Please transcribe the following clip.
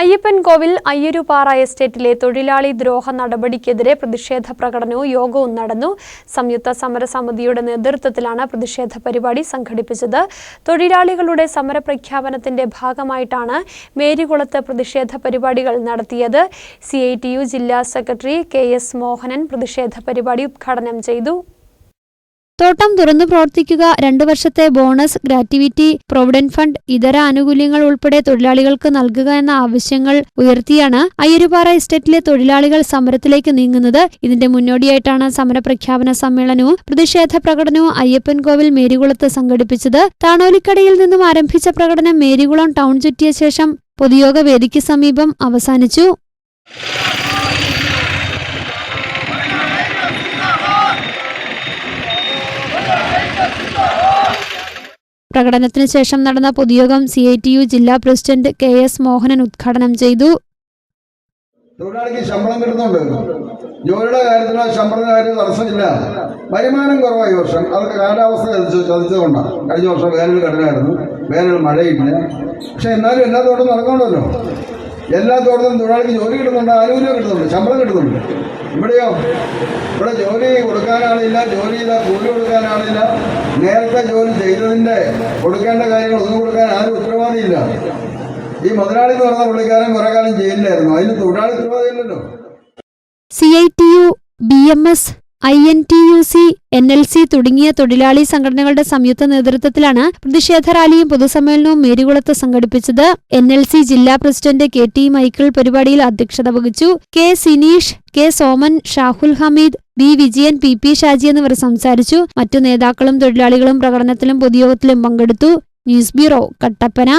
അയ്യപ്പൻകോവിൽ അയ്യരുപാറ എസ്റ്റേറ്റിലെ തൊഴിലാളി ദ്രോഹ നടപടിക്കെതിരെ പ്രതിഷേധ പ്രകടനവും യോഗവും നടന്നു. സംയുക്ത സമരസമിതിയുടെ നേതൃത്വത്തിലാണ് പ്രതിഷേധ പരിപാടി സംഘടിപ്പിച്ചത്. തൊഴിലാളികളുടെ സമരപ്രഖ്യാപനത്തിന്റെ ഭാഗമായിട്ടാണ് മേരികുളത്ത് പ്രതിഷേധ പരിപാടികൾ നടത്തിയത്. സി ജില്ലാ സെക്രട്ടറി കെ എസ് മോഹനൻ പ്രതിഷേധ പരിപാടി ഉദ്ഘാടനം ചെയ്തു. തോട്ടം തുറന്നു പ്രവർത്തിക്കുക രണ്ടു വർഷത്തെ ബോണസ് ഗ്രാറ്റിവിറ്റി പ്രൊവിഡന്റ് ഫണ്ട് ഇതര ആനുകൂല്യങ്ങൾ ഉൾപ്പെടെ തൊഴിലാളികൾക്ക് നൽകുക എന്ന ആവശ്യങ്ങൾ ഉയർത്തിയാണ് അയ്യരുപാറ എസ്റ്റേറ്റിലെ തൊഴിലാളികൾ സമരത്തിലേക്ക് നീങ്ങുന്നത്. ഇതിന്റെ മുന്നോടിയായിട്ടാണ് സമര പ്രഖ്യാപന സമ്മേളനവും പ്രതിഷേധ പ്രകടനവും അയ്യപ്പൻകോവിൽ മേരികുളത്ത് സംഘടിപ്പിച്ചത്. താണോലിക്കടയിൽ നിന്നും ആരംഭിച്ച പ്രകടനം മേരികുളം ടൗൺ ചുറ്റിയ ശേഷം പൊതുയോഗ വേദിക്ക് സമീപം അവസാനിച്ചു. പ്രകടനത്തിന് ശേഷം നടന്ന പൊതുയോഗം സി ഐ ടി യു ജില്ലാ പ്രസിഡന്റ് കെ എസ് മോഹനൻ ഉദ്ഘാടനം ചെയ്തു. തൊഴിലാളിക്ക് ശമ്പളം കിട്ടുന്നുണ്ട്. ജോലിയുടെ കാര്യത്തിലോ ശമ്പളത്തിന്റെ കാര്യത്തിൽ തടസ്സമില്ല. വരുമാനം കുറവാണ് ഈ വർഷം. അവർക്ക് കാലാവസ്ഥ ചതിച്ചു ചതിച്ചതുകൊണ്ടാണ് കഴിഞ്ഞ വർഷം വേനൽ കഠിനമായിരുന്നു. വേനൽ മഴയില്ല പക്ഷെ എന്നാലും എല്ലാ തോട്ടം നടക്കണമല്ലോ എല്ലാ തോട്ടത്തിലും തൊഴിലാളിക്ക് ജോലി കിട്ടുന്നുണ്ട് ആനുകൂല്യം കിട്ടുന്നുണ്ട് ശമ്പളം കിട്ടുന്നുണ്ട്. ഇവിടെയോ? ഇവിടെ ജോലി കൊടുക്കാനാളില്ല ജോലി ചെയ്താൽ കൂലി കൊടുക്കാനാളില്ല. നേരത്തെ ജോലി ചെയ്തതിന്റെ കൊടുക്കേണ്ട കാര്യങ്ങൾ ഒന്നും കൊടുക്കാൻ ആരും ഉത്തരവാദിയില്ല. ഈ മുതലാളി എന്ന് പറഞ്ഞ പുള്ളിക്കാരൻ കുറെ കാലം ജയിലിലായിരുന്നു. അതിന് തൊഴിലാളി ഉത്തരവാദിയില്ലല്ലോ. C I T U B M S I N T U C N L C തുടങ്ങിയ തൊഴിലാളി സംഘടനകളുടെ സംയുക്ത നേതൃത്വത്തിലാണ് പ്രതിഷേധ റാലിയും പൊതുസമ്മേളനവും മേരികുളത്ത് സംഘടിപ്പിച്ചത്. എൻ എൽ സി ജില്ലാ പ്രസിഡന്റ് കെ ടി മൈക്കിൾ പരിപാടിയിൽ അധ്യക്ഷത വഹിച്ചു. K Sineesh K Soman Shahul Hameed B Vijayan P P Shaji എന്നിവർ സംസാരിച്ചു. മറ്റു നേതാക്കളും തൊഴിലാളികളും പ്രകടനത്തിലും പൊതുയോഗത്തിലും പങ്കെടുത്തു. News bureau Kattappana.